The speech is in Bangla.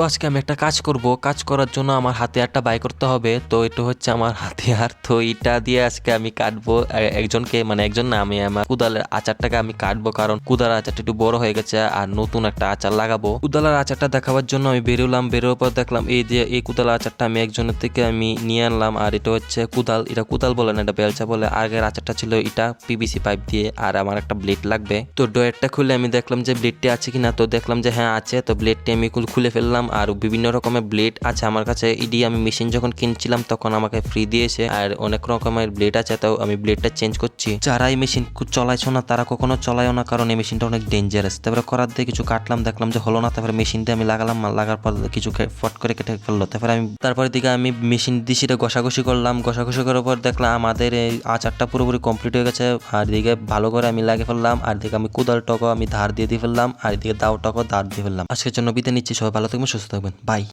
তো আজকে আমি একটা কাজ করব। কাজ করার জন্য আমার হাতিয়ারটা বাই করতে হবে। তো এটা হচ্ছে আমার হাতিয়ার। তো এটা দিয়ে আজকে আমি কাটবো। একজনকে মানে একজন না, আমি আমার কুদালের আচারটাকে আমি কাটবো। কারণ কুদালের আচারটা একটু বড় হয়ে গেছে আর নতুন একটা আচার লাগাবো। কুদালের আচারটা দেখাবার জন্য আমি বেরোলাম বেরোর পর দেখলাম এই যে, এই কুদালের আচারটা আমি একজনের থেকে আমি নিয়ে আনলাম। আর এটা হচ্ছে কুদাল। এটা কুদাল বলে না, এটা বেলচা বলে। আগের আচারটা ছিল এটা পিভিসি পাইপ দিয়ে। আর আমার একটা ব্লেড লাগবে। তো ডয়েরটা খুলে আমি দেখলাম যে ব্লেডটি আছে কিনা। তো দেখলাম যে হ্যাঁ আছে। তো ব্লেডটি আমি খুলে ফেললাম। আর বিভিন্ন রকমের ব্লেড আছে আমার কাছে। ইডি আমি মেশিন যখন কিনছিলাম তখন আমাকে ফ্রি দিয়েছে। আর অনেক রকমের ব্লেড আছে তো আমি ব্লেডটা চেঞ্জ করছি। যারা এই মেশিন চলাইছো না, তারা কখনো চলায়ও না, কারণ এই মেশিনটা অনেক ডেঞ্জারাস তারপরে করার দিয়ে কিছু কাটলাম, দেখলাম যে হলো না, তারপরে মেশিন দিয়ে আমি লাগালাম লাগার পর কিছু ফট করে কেটে ফেলল। তারপরে আমি তারপরে দিকে আমি মেশিন দিয়ে সেটা ঘষাঘষি করলাম। ঘষাঘষি করার পর দেখলাম আমাদের এই আচারটা পুরোপুরি কমপ্লিট হয়ে গেছে। আর দিকে ভালো করে আমি লাগিয়ে ফেললাম। আর দিকে আমি কোদাল টকো আমি ধার দিয়ে দিয়ে ফেললাম। আর এদিকে টকো ধার দিয়ে ফেললাম। আজকের জন্য বিদায় নিচ্ছি। সবাই ভালো থাকবেন সুস্থ থাকবেন। বাই